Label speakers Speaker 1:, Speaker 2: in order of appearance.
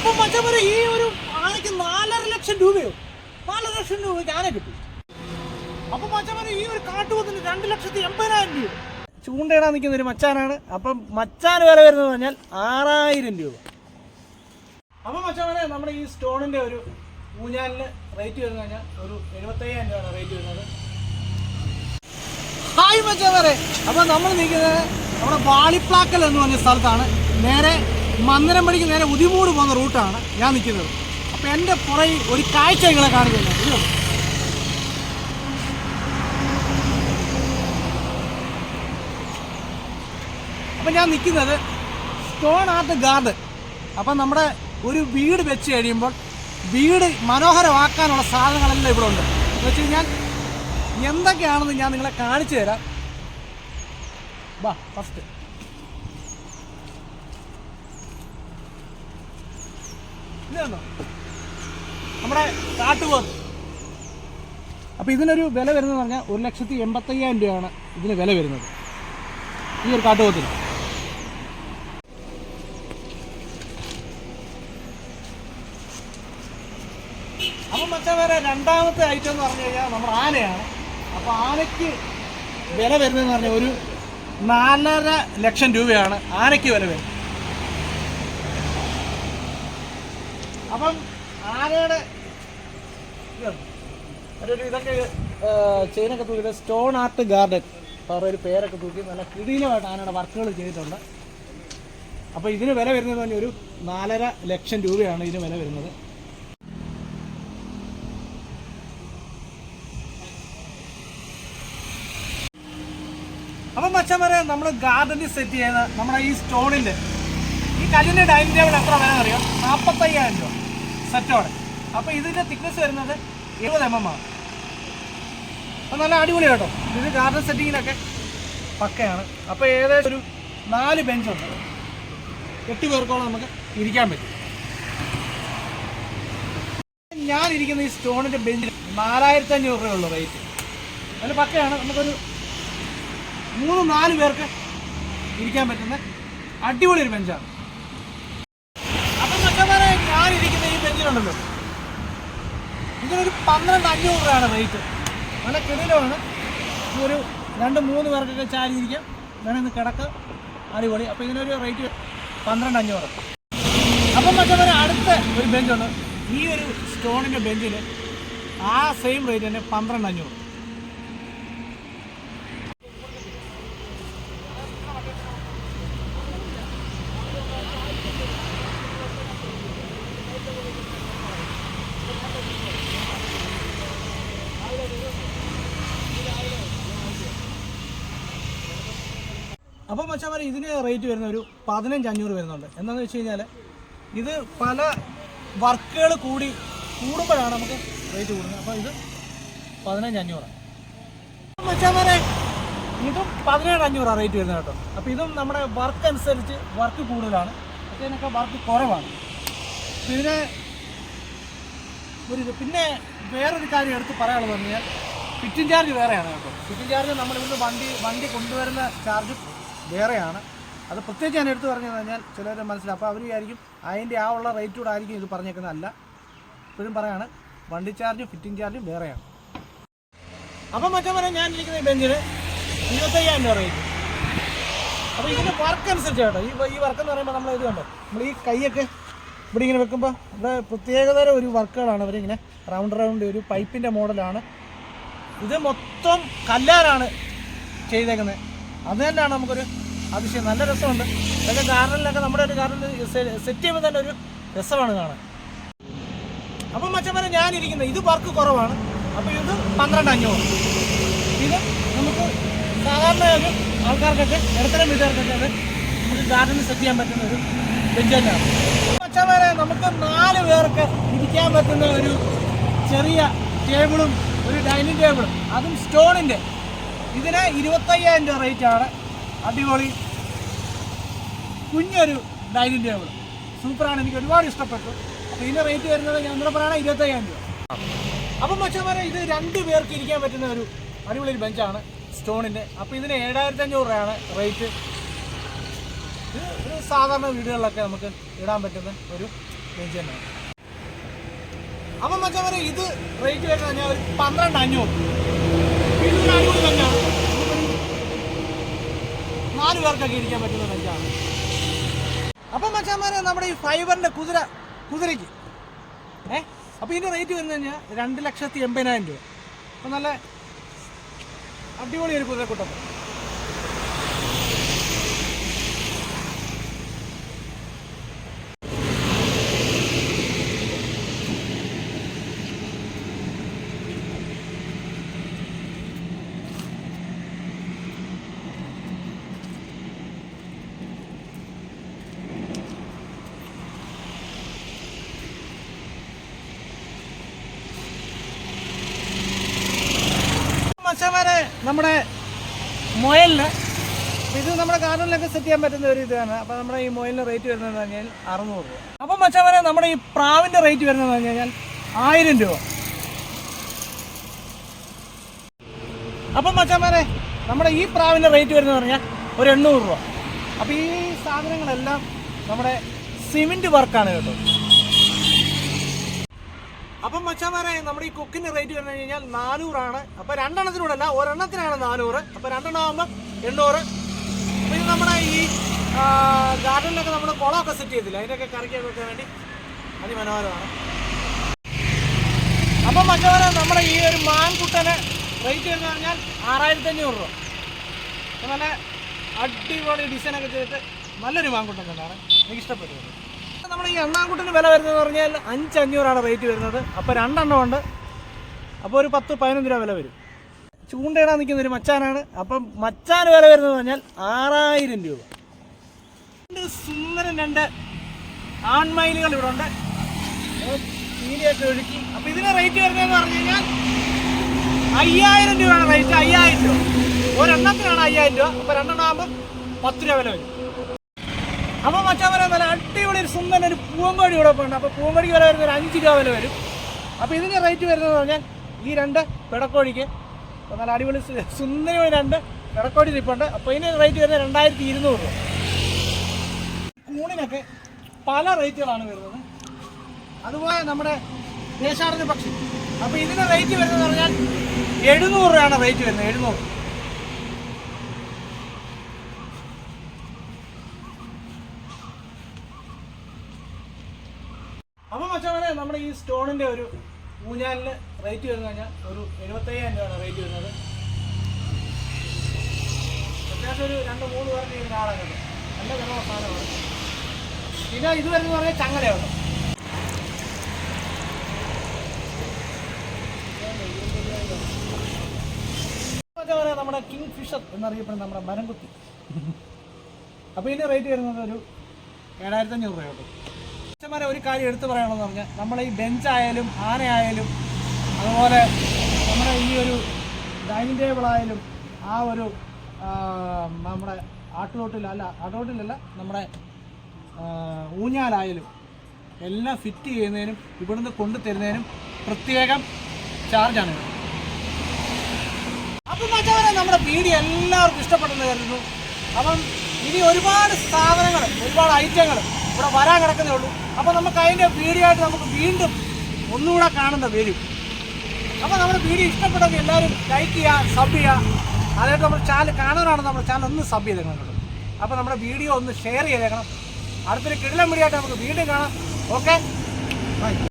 Speaker 1: അപ്പൊ മച്ചവരെ ഈ ഒരു ആനയ്ക്ക് നാലര ലക്ഷം രൂപയോ? നാലര ലക്ഷം രൂപയ്ക്ക് ആന കിട്ടി. അപ്പൊ മച്ചവരെ ഈ ഒരു കാട്ടുപോത്തിന് രണ്ട് ലക്ഷത്തി എൺപതിനായിരം രൂപ. ചൂണ്ടയിടാൻ നിൽക്കുന്ന ഒരു മച്ചാനാണ്. അപ്പം മച്ചാൻ വില വരുന്നത് പറഞ്ഞാൽ ആറായിരം രൂപ. അപ്പൊ മച്ചവരെ നമ്മുടെ ഈ സ്റ്റോണിന്റെ ഒരു ഊഞ്ഞാലിന് റേറ്റ് വരുന്നത് കഴിഞ്ഞാൽ ഒരു എഴുപത്തയ്യായിരം രൂപയാണ് റേറ്റ് വരുന്നത്. ഹായ് മച്ചവരെ. അപ്പൊ നമ്മൾ നിൽക്കുന്നത് നമ്മുടെ വാളിപ്ലാക്കൽ എന്ന് പറഞ്ഞ സ്ഥലത്താണ്. നേരെ മന്ദിരമ്പടിക്ക് നേരെ ഉദിമൂട് പോകുന്ന റൂട്ടാണ് ഞാൻ നിൽക്കുന്നത്. അപ്പോൾ എന്റെ പുറകിൽ ഒരു കാഴ്ച നിങ്ങളെ കാണിക്കുന്നത് അപ്പം ഞാൻ നിൽക്കുന്നത് സ്റ്റോൺ ആർട്ട് ഗാർഡൻ അപ്പം നമ്മുടെ ഒരു വീട് വെച്ച് കഴിയുമ്പോൾ വീട് മനോഹരമാക്കാനുള്ള സാധനങ്ങളെല്ലാം ഇവിടെ ഉണ്ട്. എന്ന് വെച്ച് കഴിഞ്ഞാൽ എന്തൊക്കെയാണെന്ന് ഞാൻ നിങ്ങളെ കാണിച്ചു തരാം. വാ ഫസ്റ്റ് കണ്ടോ നമ്മുടെ അപ്പോൾ ഇതിനൊരു വില വരുന്നത് പറഞ്ഞാൽ ഒരു ലക്ഷത്തി എൺപത്തയ്യായിരം രൂപയാണ് ഇതിന് വില വരുന്നത്. ഈ ഒരു കാട്ടുപോത്തിന് അപ്പം മറ്റേ വേറെ രണ്ടാമത്തെ ഐറ്റം എന്ന് പറഞ്ഞു കഴിഞ്ഞാൽ നമ്മുടെ ആനയാണ്. അപ്പോൾ ആനയ്ക്ക് വില വരുന്നതെന്ന് പറഞ്ഞാൽ ഒരു നാലര ലക്ഷം രൂപയാണ് ആനയ്ക്ക് വില വരുന്നത്. അപ്പം ആനയുടെ. ഒരു ഇതൊക്കെ ചെയിനൊക്കെ തൂക്കിയിട്ട് സ്റ്റോൺ ആർട്ട് ഗാർഡൻ. അവരുടെ ഒരു പേരൊക്കെ തൂക്കി നല്ല കിടീലമായിട്ട് ആനയുടെ വർക്കുകൾ ചെയ്തിട്ടുണ്ട്. അപ്പോൾ ഇതിന് വില വരുന്നത് തന്നെ ഒരു നാലര ലക്ഷം രൂപയാണ് ഇതിന് വില വരുന്നത്. അപ്പം മച്ചാൻ പറയാം നമ്മൾ ഗാർഡനിൽ സെറ്റ് ചെയ്യുന്ന നമ്മുടെ ഈ സ്റ്റോണിന്റെ കല്ലിന്റെ ഡൈനിങ് ടേബിൾ എത്ര അറിയാം നാൽപ്പത്തയ്യായിരം രൂപ. സെറ്റോടെ അപ്പോൾ ഇതിന്റെ തിക്നെസ് വരുന്നത് എഴുപത് എം എം ആണ്. അപ്പോൾ നല്ല അടിപൊളി കേട്ടോ. ഇത് ഗാർഡൻ സെറ്റിങ്ങിനൊക്കെ പക്കയാണ്. അപ്പോൾ ഏകദേശം ഒരു നാല് ബെഞ്ചുണ്ട് എട്ട് പേർക്കോളം നമുക്ക് ഇരിക്കാൻ പറ്റും. ഞാൻ ഇരിക്കുന്ന ഈ സ്റ്റോണിന്റെ ബെഞ്ചിൽ നാലായിരത്തി അഞ്ഞൂറ് രൂപയുള്ള റേറ്റ് അതിൽ പക്കയാണ്. നമുക്കൊരു മൂന്ന് നാല് പേർക്ക് ഇരിക്കാൻ പറ്റുന്ന അടിപൊളി ഒരു ബെഞ്ചാണ് അപ്പം മച്ചന്മാരെ ഞാൻ ബെഞ്ചിലുണ്ടല്ലോ ഇതിനൊരു പന്ത്രണ്ട് അഞ്ഞൂറ് രൂപയാണ് റേറ്റ് നല്ല കിടിലമാണ്. ഒരു രണ്ട് മൂന്ന് പേർക്കൊക്കെ ചാരിയിരിക്കാം വേണമെന്ന് കിടക്കാം. അടിപൊളി. അപ്പോൾ ഇതിനൊരു റേറ്റ് പന്ത്രണ്ട് അഞ്ഞൂറ്. അപ്പം മറ്റൊരു അടുത്ത ഒരു ബെഞ്ചുണ്ട് ഈ ഒരു സ്റ്റോണിന്റെ ബെഞ്ചിൽ ആ സെയിം റേറ്റ് തന്നെ പന്ത്രണ്ട് അഞ്ഞൂറ്. അപ്പോൾ മച്ചാമാരെ ഇതിന് റേറ്റ് വരുന്ന ഒരു പതിനഞ്ച് അഞ്ഞൂറ് വരുന്നുണ്ട്. എന്താണെന്ന് വെച്ച് കഴിഞ്ഞാൽ ഇത് പല വർക്കുകൾ കൂടി കൂടുമ്പോഴാണ് നമുക്ക് റേറ്റ് കൂടുന്നത്. അപ്പോൾ ഇത് പതിനഞ്ച് അഞ്ഞൂറാണ് മച്ചാമാരെ ഇതും പതിനേഴ് അഞ്ഞൂറാണ് റേറ്റ് വരുന്നത് കേട്ടോ. അപ്പോൾ ഇതും നമ്മുടെ വർക്ക് അനുസരിച്ച് വർക്ക് കൂടുതലാണ്. ഇതിനൊക്കെ വർക്ക് കുറവാണ്. പിന്നെ ഒരു പിന്നെ വേറൊരു കാര്യം എടുത്ത് പറയാനുള്ളത് പറഞ്ഞാൽ ഫിറ്റിംഗ് ചാർജ് വേറെയാണ് കേട്ടോ. ഫിറ്റിംഗ് ചാർജ് നമ്മളിവിടുന്ന് വണ്ടി വണ്ടി കൊണ്ടുവരുന്ന ചാർജ് വേറെയാണ്. അത് പ്രത്യേകിച്ച് ഞാൻ എടുത്തു പറഞ്ഞു കഴിഞ്ഞാൽ ചിലർ മനസ്സിലാവും അപ്പോൾ അവർ വിചാരിക്കും അതിന്റെ ആ ഉള്ള റേറ്റ് കൂടെ ആയിരിക്കും ഇത് പറഞ്ഞേക്കുന്നതല്ല ഇപ്പോഴും പറയാണ് വണ്ടി ചാർജും ഫിറ്റിംഗ് ചാർജും വേറെയാണ്. അപ്പം മറ്റേ ഞാൻ ഇരിക്കുന്ന ഈ ബെഞ്ചിന് ഇരുപത്തയ്യായിരം രൂപ റേറ്റ്. അപ്പോൾ ഇതിന്റെ വർക്ക് അനുസരിച്ച് കേട്ടോ. ഈ ഈ വർക്ക് എന്ന് പറയുമ്പോൾ നമ്മൾ ഇത് കണ്ടോ? നമ്മൾ ഈ കൈയൊക്കെ ഇവിടെ ഇങ്ങനെ വെക്കുമ്പോൾ ഇവിടെ പ്രത്യേകതര ഒരു വർക്കുകളാണ് അവരിങ്ങനെ റൗണ്ട് റൗണ്ട് ഒരു പൈപ്പിന്റെ മോഡലാണ്. ഇത് മൊത്തം കല്ലാരാണ് ചെയ്തേക്കുന്നത്. അത് തന്നെയാണ് നമുക്കൊരു അതിശയം. നല്ല രസമുണ്ട്. ഇതൊക്കെ ഗാർഡനിലൊക്കെ നമ്മുടെ ഒരു ഗാർഡനിൽ സെറ്റ് ചെയ്യുമ്പോൾ തന്നെ ഒരു രസമാണ് കാണാൻ. അപ്പം മച്ചന്മാരെ ഞാനിരിക്കുന്നത് ഇത് വർക്ക് കുറവാണ്. അപ്പോൾ ഇത് പന്ത്രണ്ട് അഞ്ഞൂറ്. ഇത് നമുക്ക് സാധാരണ ഒരു ആൾക്കാർക്കൊക്കെ ഇടത്തരം വീട്ടുകാർക്കൊക്കെ അത് നമുക്ക് ഗാർഡനിൽ സെറ്റ് ചെയ്യാൻ പറ്റുന്ന ഒരു ബെഞ്ച് തന്നെയാണ്. മച്ചന്മാരെ നമുക്ക് നാല് പേർക്ക് ഇരിക്കാൻ പറ്റുന്ന ഒരു ചെറിയ ടേബിളും ഒരു ഡൈനിങ് ടേബിളും അതും സ്റ്റോണിന്റെ ഇതിന് ഇരുപത്തയ്യായിരം രൂപ റേറ്റ് ആണ്. അടിപൊളി. കുഞ്ഞൊരു ഡൈനിങ് ടേബിൾ സൂപ്പറാണ് എനിക്ക് ഒരുപാട് ഇഷ്ടപ്പെട്ടു. അപ്പോൾ ഇതിന്റെ റേറ്റ് വരുന്നത് ഞാൻ ഇവിടെ പറയുകയാണെങ്കിൽ ഇരുപത്തയ്യായിരം രൂപ. അപ്പം മച്ചന്മാരെ ഇത് രണ്ട് പേർക്ക് ഇരിക്കാൻ പറ്റുന്ന ഒരു അടിപൊളി ഒരു ബെഞ്ചാണ് സ്റ്റോണിന്റെ അപ്പോൾ ഇതിന് ഏഴായിരത്തി അഞ്ഞൂറ് രൂപയാണ് റേറ്റ് ഇത് സാധാരണ വീടുകളിലൊക്കെ നമുക്ക് ഇടാൻ പറ്റുന്ന ഒരു ബെഞ്ച് തന്നെയാണ്. അപ്പം മച്ചാൻ ഇത് റേറ്റ് വരുന്നത് ഞാൻ ഒരു പന്ത്രണ്ട് അഞ്ഞൂറ്. പേർക്കൊക്കെ അപ്പം മച്ചാമാരെ നമ്മുടെ ഈ ഫൈബറിന്റെ കുതിര കുതിരയ്ക്ക്. ഏ? അപ്പൊ ഇതിന്റെ റേറ്റ് വന്നു കഴിഞ്ഞാൽ രണ്ട് ലക്ഷത്തി എൺപതിനായിരം രൂപ. അപ്പൊ നല്ല അടിപൊളി ഒരു കുതിരക്കുട്ടം. മച്ചമാരെ നമ്മുടെ മൊയലിന് ഇത് നമ്മുടെ ഗാർഡനിലൊക്കെ സെറ്റ് ചെയ്യാൻ പറ്റുന്ന ഒരു ഇതാണ്. അപ്പോൾ നമ്മുടെ ഈ മൊയലിന് റേറ്റ് വരുന്നത് പറഞ്ഞാൽ അറുന്നൂറ് രൂപ. അപ്പം മച്ചമാരെ നമ്മുടെ ഈ പ്രാവിന്റെ റേറ്റ് വരുന്നത് പറഞ്ഞു കഴിഞ്ഞാൽ ആയിരം രൂപ. അപ്പം മച്ചാമാരെ നമ്മുടെ ഈ പ്രാവിന്റെ റേറ്റ് വരുന്നത് പറഞ്ഞാൽ ഒരു എണ്ണൂറ് രൂപ. അപ്പോൾ ഈ സാധനങ്ങളെല്ലാം നമ്മുടെ സിമെന്റ് വർക്കാണ് കേട്ടോ. അപ്പം മച്ചാമാരെ നമ്മുടെ ഈ കുക്കിന് റേറ്റ് പറഞ്ഞു കഴിഞ്ഞാൽ നാനൂറാണ്. അപ്പൊ രണ്ടെണ്ണത്തിനോടല്ല ഒരെണ്ണത്തിനാണ് നാനൂറ്. അപ്പൊ രണ്ടെണ്ണം ആകുമ്പോൾ എണ്ണൂറ് പിന്നെ നമ്മുടെ ഈ ഗാർഡനിലൊക്കെ നമ്മൾ കുളമൊക്കെ സെറ്റ് ചെയ്തില്ല? അതിന്റെയൊക്കെ വെക്കാൻ വേണ്ടി അതിമനോഹരമാണ്. അപ്പം പറയാം നമ്മുടെ ഈ ഒരു മാൻകുട്ടന് റേറ്റ് എന്ന് പറഞ്ഞാൽ ആറായിരത്തി അഞ്ഞൂറ് രൂപ നല്ല അടിപൊളി ഡിസൈനൊക്കെ ചെയ്തിട്ട് നല്ലൊരു മാൻകുട്ടൻ തന്നെയാണ്. എനിക്ക് ഇഷ്ടപ്പെട്ടു നമ്മുടെ ഈ എണ്ണാംകുട്ടിന് വില വരുന്നത് പറഞ്ഞാൽ അഞ്ച് അഞ്ഞൂറാണ് റേറ്റ് വരുന്നത്. അപ്പോൾ രണ്ടെണ്ണം ഉണ്ട്. അപ്പോൾ ഒരു പത്ത് പതിനഞ്ച് രൂപ വില വരും. ചൂണ്ടയിടാൻ നിൽക്കുന്ന ഒരു മച്ചാനാണ്. അപ്പം മച്ചാൻ വില വരുന്നത് പറഞ്ഞാൽ ആറായിരം രൂപ. രണ്ട് സുന്ദരൻ രണ്ട് ആൺമയിലുകൾ ഇവിടെ ഉണ്ട്. തീരെയൊക്കെ ഒഴുക്കി. അപ്പോൾ ഇതിന് റേറ്റ് വരുന്നതെന്ന് പറഞ്ഞു കഴിഞ്ഞാൽ അയ്യായിരം രൂപയാണ് റേറ്റ് അയ്യായിരം രൂപ. ഒരെണ്ണത്തിനാണ് അയ്യായിരം രൂപ. അപ്പോൾ രണ്ടെണ്ണം ആകുമ്പോൾ പത്ത് രൂപ വില വരും. അപ്പോൾ മച്ചാൻ പറയാൻ നല്ല അടിപൊളി ഒരു സുന്ദരൻ ഒരു പൂവങ്കോടി ഇവിടെ ഉണ്ട് അപ്പോൾ പൂവങ്കോടിക്ക് വില വരുന്ന ഒരു അഞ്ച് രൂപ വില വരും. അപ്പോൾ ഇതിന്റെ റേറ്റ് വരുന്നത് പറഞ്ഞാൽ ഈ രണ്ട് പിടക്കോഴിക്ക്. നല്ല അടിപൊളി സുന്ദരമായ രണ്ട് പിടക്കോടി നിൽപ്പുണ്ട് അപ്പോൾ ഇതിന് റേറ്റ് വരുന്നത് രണ്ടായിരത്തി ഇരുന്നൂറ് രൂപ. കൂണിനൊക്കെ പല റേറ്റുകളാണ് വരുന്നത്. അതുപോലെ നമ്മുടെ ദേശാടന പക്ഷി. അപ്പോൾ ഇതിന് റേറ്റ് വരുന്നത് പറഞ്ഞാൽ എഴുന്നൂറ് രൂപയാണ് റേറ്റ് വരുന്നത്. എഴുന്നൂറ്. അപ്പം മച്ചാണ് നമ്മുടെ ഈ സ്റ്റോണിന്റെ ഒരു ഊഞ്ഞാലിന് റേറ്റ് വരുന്ന കഴിഞ്ഞാൽ ഒരു എഴുപത്തയ്യായിരം രൂപയാണ് റേറ്റ് വരുന്നത്. അത്യാവശ്യം ഒരു രണ്ട് മൂന്ന് പേർക്ക് ഇതിന് ആളാണ് നല്ല വിലമുള്ള സാധനമാണ്. പിന്നെ ഇത് വരുന്നത് പറഞ്ഞാൽ ചങ്ങലയാണ്. നമ്മുടെ കിങ് ഫിഷർ എന്നറിയപ്പെടുന്ന നമ്മുടെ മരംകുത്തി അപ്പോൾ ഇതിന്റെ റേറ്റ് വരുന്നത് ഒരു ഏഴായിരത്തി അഞ്ഞൂറ് രൂപയുള്ളൂ അച്ഛന്മാരെ ഒരു കാര്യം എടുത്തു പറയണമെന്ന് പറഞ്ഞാൽ നമ്മളെ ഈ ബെഞ്ചായാലും ആനയായാലും അതുപോലെ നമ്മുടെ ഈ ഒരു ഡൈനിങ് ടേബിളായാലും ആ ഒരു നമ്മുടെ ആട്ടുതോട്ടിൽ അല്ല ആട്ടുതോട്ടിലല്ല നമ്മുടെ ഊഞ്ഞാലായാലും എല്ലാം ഫിറ്റ് ചെയ്യുന്നതിനും ഇവിടുന്ന് കൊണ്ടു തരുന്നതിനും പ്രത്യേകം ചാർജാണ്. അപ്പം മറ്റവരെ നമ്മുടെ വീഡിയോ എല്ലാവർക്കും ഇഷ്ടപ്പെട്ടെന്ന് കരുതുന്നു അപ്പം ഇനി ഒരുപാട് സ്ഥാപനങ്ങൾ ഒരുപാട് ഐറ്റങ്ങൾ ഇവിടെ വരാൻ കിടക്കുന്നേ ഉള്ളൂ. അപ്പോൾ നമുക്ക് അതിന്റെ വീഡിയോ ആയിട്ട് നമുക്ക് വീണ്ടും ഒന്നുകൂടെ കാണുന്ന വരും അപ്പോൾ നമ്മുടെ വീഡിയോ ഇഷ്ടപ്പെട്ടെങ്കിൽ എല്ലാവരും ലൈക്ക് ചെയ്യുക സബ് ചെയ്യുക. അതായത് നമ്മുടെ ചാനൽ കാണാനാണ് നമ്മുടെ ചാനൽ ഒന്ന് സബ് ചെയ്തേക്കണം കേട്ടോ. അപ്പോൾ നമ്മുടെ വീഡിയോ ഒന്ന് ഷെയർ ചെയ്തേക്കണം. അടുത്തൊരു കിടിലം വീഡിയോ ആയിട്ട് നമുക്ക് വീണ്ടും കാണാം. Okay bye